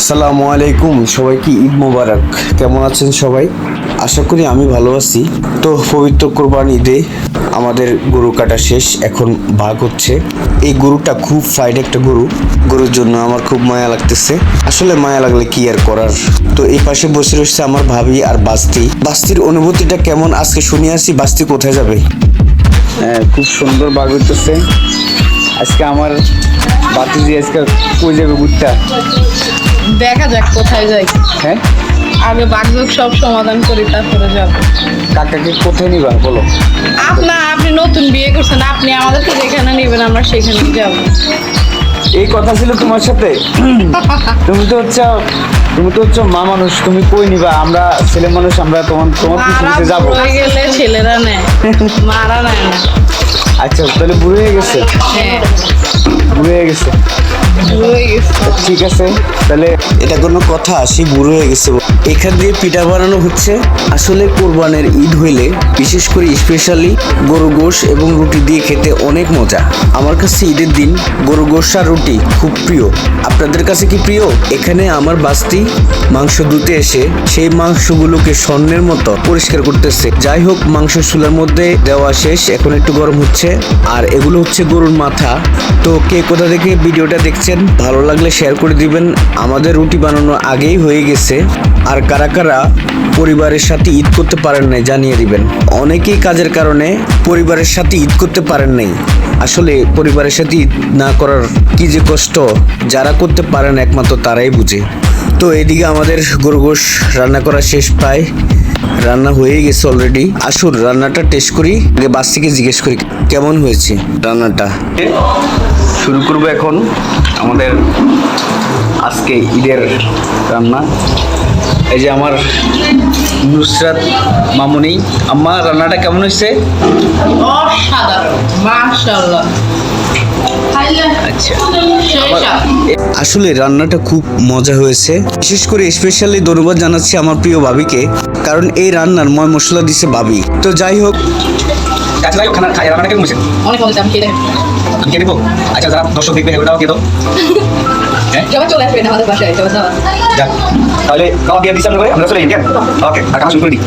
আসসালামু আলাইকুম সবাইকে ঈদ মোবারক? কেমন আছেন সবাই? আশা করি আমি ভালো আছি। তো পবিত্র কোরবান ঈদে আমাদের গরু কাটা শেষ, এখন ভাগ হচ্ছে। এই গরুটা খুব ফাইড একটা গরু। গরুর জন্য আমার খুব মায়া লাগতেছে। আসলে মায়া লাগলে কি আর করার? তো এই পাশে বসে রয়েছে আমার ভাবি আর বাস্তি। বাস্তির অনুভূতিটা কেমন? আজকে শুনে আসি, বাস্তি কোথায় যাবে? হ্যাঁ খুব সুন্দর বাঘ হইতেছে আজকে আমার বাতি দিয়ে আজকে কই যাবে ঘুরতে দেখা যাক কোথায় যাই। হ্যাঁ? আগে বাগযোগ সব সমাধান করি তারপরে যাব। কাকাকে কোথায় নিবা বলো? আপনা আপনি নতুন বিয়ে করছেন আপনি আমাদেরকে যেখানে নেবেন আমরা সেখানে যাব। এই কথা ছিল তোমার সাথে? তুমি তো হচ্ছে তুমি তো হচ্ছে মা মানুষ তুমি কই নিবা? আমরা ছেলে মানুষ আমরা তোমার তোমার পিছনে যাব। হয়ে গেলে ছেলেরা নেয় মারা নেয় না। আচ্ছা তাহলে বুড়ো হয়ে গেছে? হ্যাঁ। বুড়ো হয়ে গেছে। ঠিক আছে, তাহলে এটা কোনো কথা, সে বুড়ো হয়ে গেছে। এখান দিয়ে পিঠা বানানো হচ্ছে। আসলে কোরবানের ঈদ হইলে, বিশেষ করে স্পেশালি গরু গোশ এবং রুটি দিয়ে খেতে অনেক মজা। আমার কাছে ঈদের দিন গরু গোশ আর রুটি খুব প্রিয়। আপনাদের কাছে কি প্রিয়? এখানে আমার বাস্তি মাংস ধুতে এসে, সেই মাংসগুলোকে স্বর্ণের মতো পরিষ্কার করতেছে। যাই হোক, মাংস চুলার মধ্যে দেওয়া শেষ, এখন একটু গরম হচ্ছে। আর এগুলো হচ্ছে গরুর মাথা। তো কে কোথা থেকে ভিডিওটা দেখছেন, ভালো লাগলে শেয়ার করে দিবেন। আমাদের রুটি বানানো আগেই হয়ে গেছে। আর কারা কারা পরিবারের সাথে ঈদ করতে পারেন নাই, জানিয়ে দিবেন। অনেকেই কাজের কারণে পরিবারের সাথে ঈদ করতে পারেন নাই। আসলে পরিবারের সাথে ঈদ না করার কি যে কষ্ট, যারা করতে পারেন একমাত্র তারাই বুঝে। তো এদিকে আমাদের গরু রান্না করা শেষ প্রায়। রান্না হয়ে গেছে অলরেডি আসুন, রান্নাটা টেস্ট করি, আগে বাচ্চাকে জিজ্ঞেস করি, কেমন হয়েছে রান্নাটা? শুরু করব এখন আমাদের আজকে ঈদের রান্না। এই যে আমার নুসরাত মামুনি আম্মা রান্নাটা কেমন হয়েছে? আচ্ছা। আসলে রান্নাটা খুব মজা হয়েছে। বিশেষ করে স্পেশালি ধন্যবাদ জানাচ্ছি আমার প্রিয় ভাবিকে কারণ এই রান্নার ময় মশলা দিছে ভাবি। তো যাই হোক। আচ্ছা রান্নাটা কেমন হয়েছে? অনেক আমি আচ্ছা যারা দর্শক দেখবে ওটাও সবাই চলে আসবেন আমাদের বাসায় তাহলে খাওয়া দিয়ে দিচ্ছি আমরা আমরা চলে যাই ওকে আর কাজ শুরু করে দিই।